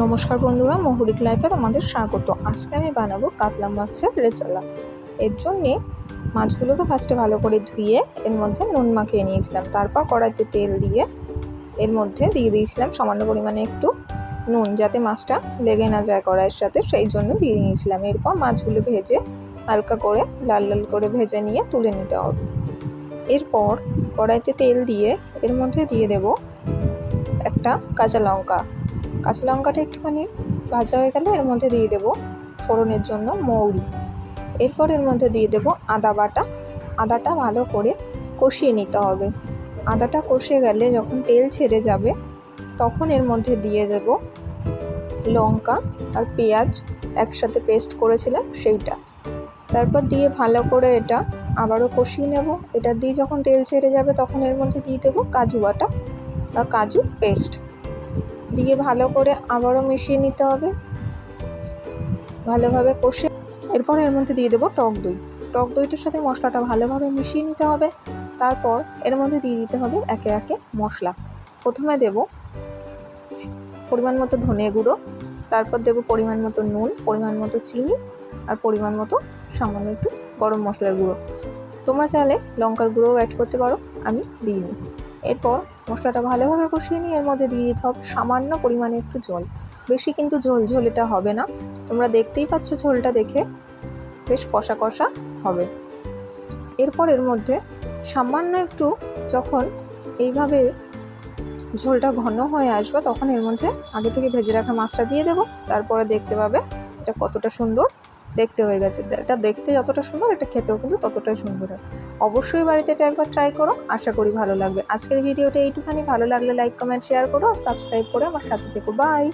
নমস্কার বন্ধুরা, মহুরিক লাইফে তোমাদের স্বাগত। আজকে আমি বানাবো কাতলা মাছের রেচালা এর জন্যে মাছগুলোকে ফার্স্টে ভালো করে ধুয়ে এর মধ্যে নুন মাখিয়ে নিয়েছিলাম। তারপর কড়াইতে তেল দিয়ে এর মধ্যে দিয়ে দিয়েছিলাম সামান্য পরিমাণে একটু নুন, যাতে মাছটা লেগে না যায় কড়াইয়ের সাথে, সেই জন্য দিয়ে নিয়েছিলাম। এরপর মাছগুলো ভেজে হালকা করে লাল লাল করে ভেজে নিয়ে তুলে নিতে হবে। এরপর কড়াইতে তেল দিয়ে এর মধ্যে দিয়ে দেব একটা কাঁচা লঙ্কা। কাঁচা লঙ্কাটা একটুখানি ভাজা হয়ে গেলে এর মধ্যে দিয়ে দেবো ফোড়নের জন্য মৌরি। এরপর এর মধ্যে দিয়ে দেবো আদা বাটা। আদাটা ভালো করে কষিয়ে নিতে হবে। আদাটা কষে গেলে যখন তেল ছেড়ে যাবে, তখন এর মধ্যে দিয়ে দেব লঙ্কা আর পেঁয়াজ একসাথে পেস্ট করেছিলাম সেইটা। তারপর দিয়ে ভালো করে এটা আবারও কষিয়ে নেব। এটা দিয়ে যখন তেল ছেড়ে যাবে, তখন এর মধ্যে দিয়ে দেবো কাজু বাটা বা কাজু পেস্ট। দিয়ে ভালো করে আবারও মিশিয়ে নিতে হবে। ভালোভাবে কষে এরপর এর মধ্যে দিয়ে দেবো টক দই। টক দইটার সাথে মশলাটা ভালোভাবে মিশিয়ে নিতে হবে। তারপর এর মধ্যে দিয়ে দিতে হবে একে একে মশলা। প্রথমে দেব পরিমাণ মতো ধনে গুঁড়ো, তারপর দেব পরিমাণ মতো নুন, পরিমাণ মতো চিনি আর পরিমাণ মতো সামান্য একটু গরম মশলার গুঁড়ো। তোমরা চাইলে লঙ্কার গুঁড়োও অ্যাড করতে পারো, আমি দিইনি। এরপর মশলাটা ভালোভাবে কষিয়ে নিয়ে এর মধ্যে দিয়ে দিতে হবে সামান্য পরিমাণে একটু জল বেশি কিন্তু ঝোল ঝোল এটা হবে না। তোমরা দেখতেই পাচ্ছ ঝোলটা দেখে বেশ কষা কষা হবে। এরপর এর মধ্যে সামান্য একটু যখন এইভাবে ঝোলটা ঘন হয়ে আসবে, তখন এর মধ্যে আগে থেকে ভেজে রাখা মাছটা দিয়ে দেবো। তারপরে দেখতে পাবে এটা কতটা সুন্দর দেখতে হয়ে গেছে। এটা দেখতে যতটা সুন্দর, এটা খেতেও কিন্তু ততটাই সুন্দর হয়। অবশ্যই বাড়িতে এটা একবার ট্রাই করো, আশা করি ভালো লাগবে। আজকের ভিডিওটা এইটুখানি। ভালো লাগলে লাইক কমেন্ট শেয়ার করো আর সাবস্ক্রাইব করে আমার সাথে থেকো। বাই